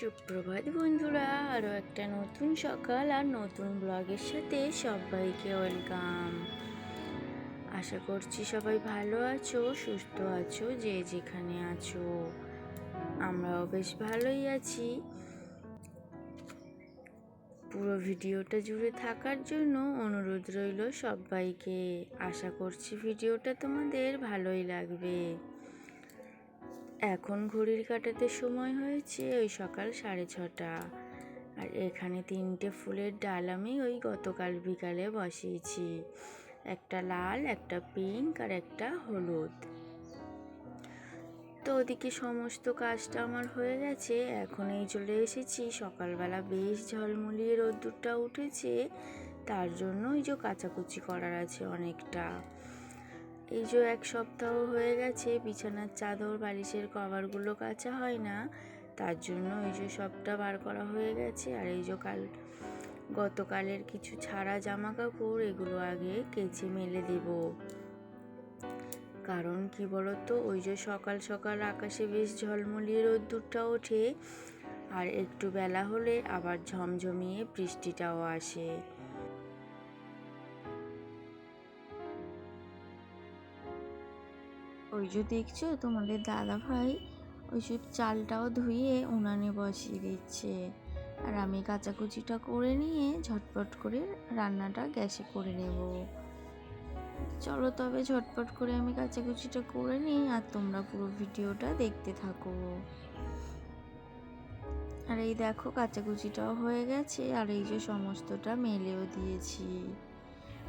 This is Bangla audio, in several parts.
সুপ্রভাত বন্ধুরা আরও একটা নতুন সকাল আর নতুন ব্লগের সাথে সবাইকে ওয়েলকাম। আশা করছি সবাই ভালো আছো, সুস্থ আছো, যে যেখানে আছো, আমরাও বেশ ভালোই আছি। পুরো ভিডিওটা জুড়ে থাকার জন্য অনুরোধ রইল সবাইকে। আশা করছি ভিডিওটা তোমাদের ভালোই লাগবে। এখন ঘড়ির কাটাতে সময় হয়েছে ওই সকাল সাড়ে ছটা। আর এখানে তিনটে ফুলের ডাল আমি ওই গতকাল বিকালে বসিয়েছি। একটা লাল, একটা পিঙ্ক আর একটা হলুদ। তো ওদিকে সমস্ত কাজটা আমার হয়ে গেছে। এখন এই চলে এসেছি। সকালবেলা বেশ ঝলমলিয়ে রোদ্দুরটা উঠেছে। তার জন্য ওই যে কাচাকুচি করার আছে অনেকটা। এই যে এক সপ্তাহ হয়ে গেছে, বিছানার চাদর, বালিশের কভারগুলো কাচা হয় না। তার জন্য এই যে সবটা বার করা হয়ে গেছে। আর এই যে কাল, গতকালের কিছু ছাড়া জামা কাপড় এগুলো আগে কেচে মেলে দেব। কারণ কি বলতো, ওই যে সকাল সকাল আকাশে বেশ ঝলমলিয়ে রোদ্দুরটা ওঠে। আর একটু বেলা হলে আবার ঝমঝমিয়ে বৃষ্টিটাও আসে। ওই যে দেখছ তোমাদের দাদা ভাই ওই সব চালটাও ধুয়ে উনানে বসিয়ে দিচ্ছে। আর আমি কাচাকুচিটা করে নিয়ে ঝটপট করে রান্নাটা গ্যাসে করে নেব। চলো তবে ঝটপট করে আমি কাচাকুচিটা করে নিই আর তোমরা পুরো ভিডিওটা দেখতে থাকো। আর এই দেখো কাচাকুচিটাও হয়ে গেছে আর এই যে সমস্তটা মেলেও দিয়েছি।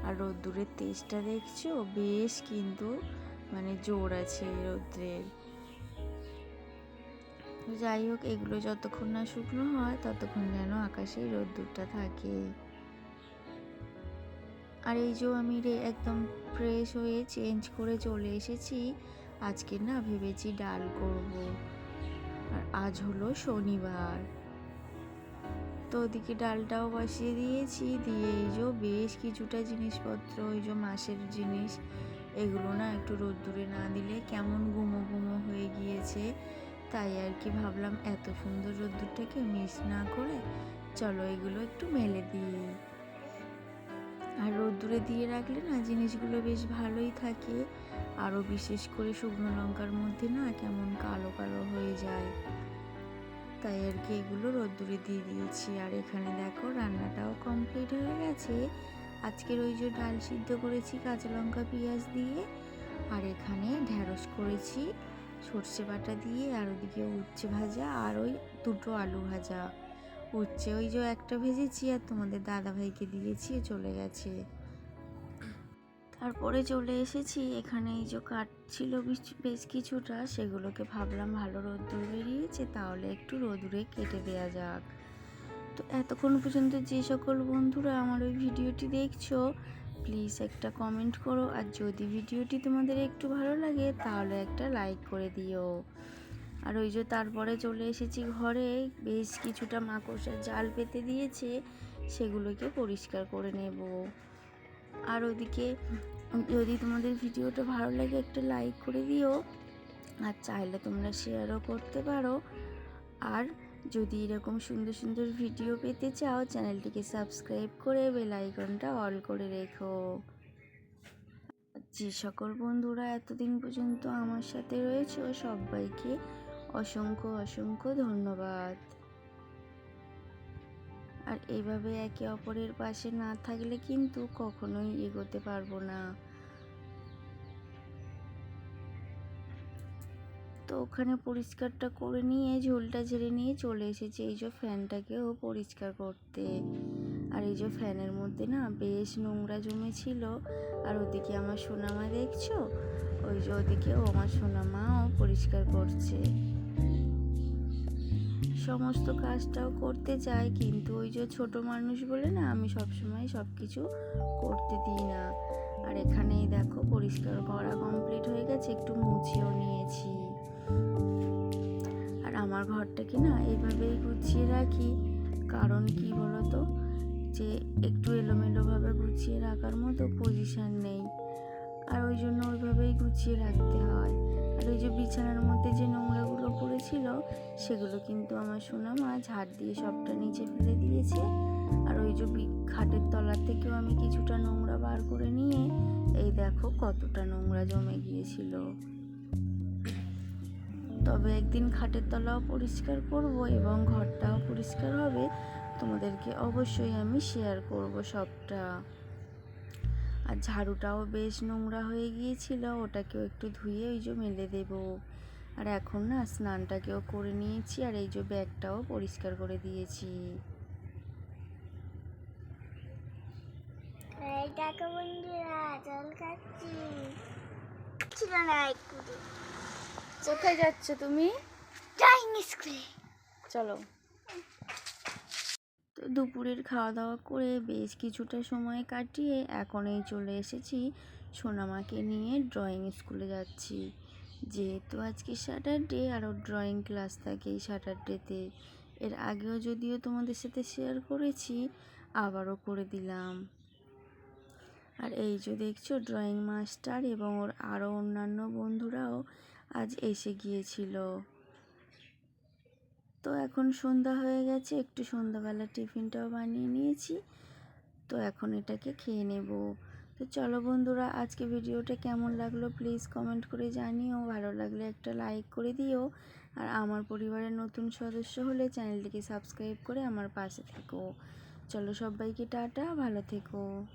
আর রোদ্দুরের তেজটা দেখছ? বেশ কিন্তু মানে জোর আছে রৌদ্রের। যাই হোক, এগুলো যতক্ষণ না শুকনো হয়, ততক্ষণ যেন আকাশে রোদ্দুরটা থাকে। আর এই যে আমি রে একদম ফ্রেশ হয়ে চেঞ্জ করে চলে এসেছি, আজকে না ভেবেছি ডাল করব। আর আজ হলো শনিবার। তো ওদিকে ডালটাও বসিয়ে দিয়েছি, দিয়ে এই যে বেশ কিছুটা জিনিসপত্র ওই যে মাসের জিনিস এগুলো না একটু রোদ্দুরে না দিলে কেমন গুমো গুমো হয়ে গিয়েছে। তাই আর কি ভাবলাম, এত সুন্দর রোদ্দুরটাকে মিস না করে চলো এগুলো একটু মেলে দিই। আর রোদ্দুরে দিয়ে রাখলে না জিনিসগুলো বেশ ভালোই থাকে। আরও বিশেষ করে শুকনো লঙ্কার মধ্যে না কেমন কালো কালো হয়ে যায়। তাই আর কি এগুলো রোদ্দুরে দিয়ে দিয়েছি। আর এখানে দেখো রান্নাটাও কমপ্লিট হয়ে গেছে। আজকের ওই যে ডাল সিদ্ধ করেছি কাঁচা লঙ্কা, পেঁয়াজ দিয়ে, আর এখানে ঢ্যাঁড়স করেছি, সর্ষে বাটা দিয়ে, আর ওদিকে উচ্ছে ভাজা, আর ওই দুটো আলু ভাজা। উচ্ছে ওই যে একটা ভেজেছি আর তোমাদের দাদা ভাইকে দিয়েছি চলে গেছে। তারপরে চলে এসেছি, এখানে এই যে কাঠ ছিল বেশ কিছুটা, সেগুলোকে ভাবলাম ভালো রোদ্দুর বেরিয়েছে, তাহলে একটু রোদুরে কেটে দেওয়া যাক। তো এতক্ষণ পর্যন্ত যে সকল বন্ধুরা আমার ওই ভিডিওটি দেখছ প্লিজ একটা কমেন্ট করো। আর যদি ভিডিওটি তোমাদের একটু ভালো লাগে, তাহলে একটা লাইক করে দিও। আর ওই যে তারপরে চলে এসেছি ঘরে, বেশ কিছুটা মাকড়সার জাল পেতে দিয়েছে, সেগুলোকে পরিষ্কার করে নেব। আর ওদিকে, যদি তোমাদের ভিডিওটা ভালো লাগে, একটা লাইক করে দিও। আর চাইলে তোমরা শেয়ারও করতে পারো। আর যদি এরকম সুন্দর সুন্দর ভিডিও পেতে চাও চ্যানেলটিকে সাবস্ক্রাইব করে বেল আইকনটা অল করে রেখো। যে সকল বন্ধুরা এতদিন পর্যন্ত আমার সাথে রয়েছে সবাইকে অসংখ্য অসংখ্য ধন্যবাদ। আর এইভাবে একে অপরের পাশে না থাকলে কিন্তু কখনোই এগোতে পারব না। তো ওখানে পরিষ্কারটা করে নিয়ে ঝোলটা ঝেড়ে নিয়ে চলে এসেছি। এই যে ফ্যানটাকেও পরিষ্কার করতে। আর এই যে ফ্যানের মধ্যে না বেশ নোংরা জমেছিল। আর ওদিকে আমার সোনামা দেখছ? ওই যে ওদিকেও আমার সোনামাও পরিষ্কার করছে। সমস্ত কাজটাও করতে চাই কিন্তু ওই যে ছোট মানুষ বলে না, আমি সবসময় সব কিছু করতে দিই না। আর এখানেই দেখো পরিষ্কার করা কমপ্লিট হয়ে গেছে, একটু মুছেও নিয়েছি। আমার ঘরটাকে না এইভাবেই গুছিয়ে রাখি। কারণ কি বলতো? যে একটু এলোমেলোভাবে গুছিয়ে রাখার মতো পজিশান নেই। আর ওই জন্য ওইভাবেই গুছিয়ে রাখতে হয়। আর ওই যে বিছানার মধ্যে যে নোংরাগুলো পড়েছিল, সেগুলো কিন্তু আমার সোনা মা ঝাড় দিয়ে সবটা নিচে ফেলে দিয়েছে। আর ওই যে খাটের তলার থেকেও আমি কিছুটা নোংরা বার করে নিয়ে, এই দেখো কতটা নোংরা জমে গিয়েছিল। তবে একদিন খাটের তলাও পরিষ্কার করব এবং ঘরটাও পরিষ্কার হবে। তোমাদেরকে অবশ্যই আমি শেয়ার করব সবটা। আর ঝাড়ুটাও বেশ নোংরা হয়ে গিয়েছিল, ওটাকেও একটু ধুয়ে ওই যে মেলে দেব। আর এখন না স্নানটাকেও করে নিয়েছি, আর এই যে ব্যাগটাও পরিষ্কার করে দিয়েছি। বন্ধুরা, জল ছিল না একটু কোথায় যাচ্ছ তুমি? ড্রয়িং স্কুলে। চলো। তো দুপুরের খাওয়া দাওয়া করে বেশ কিছুটা সময় কাটিয়ে এখন এই চলে এসেছি সোনামাকে নিয়ে ড্রয়িং স্কুলে যাচ্ছি। যেহেতু আজকে স্যাটারডে আর ওর ড্রয়িং ক্লাস থাকে এই স্যাটারডেতে এর আগেও যদিও তোমাদের সাথে শেয়ার করেছি আবারও করে দিলাম। আর এই যে দেখছ ড্রয়িং মাস্টার এবং ওর আরও অন্যান্য বন্ধুরাও আজ এসে গিয়েছিল। তো এখন সন্ধ্যা হয়ে গেছে, একটু সন্ধ্যাবেলা টিফিনটাও বানিয়ে নিয়েছি। তো এখন এটাকে খেয়ে নেব। তো চলো বন্ধুরা, আজকে ভিডিওটা কেমন লাগল প্লিজ কমেন্ট করে জানিও। ভালো লাগলে একটা লাইক করে দিও। আর আমার পরিবারের নতুন সদস্য হলে চ্যানেলটিকে সাবস্ক্রাইব করে আমার পাশে থেকো। চলো সবাইকে টাটা, ভালো থেকো।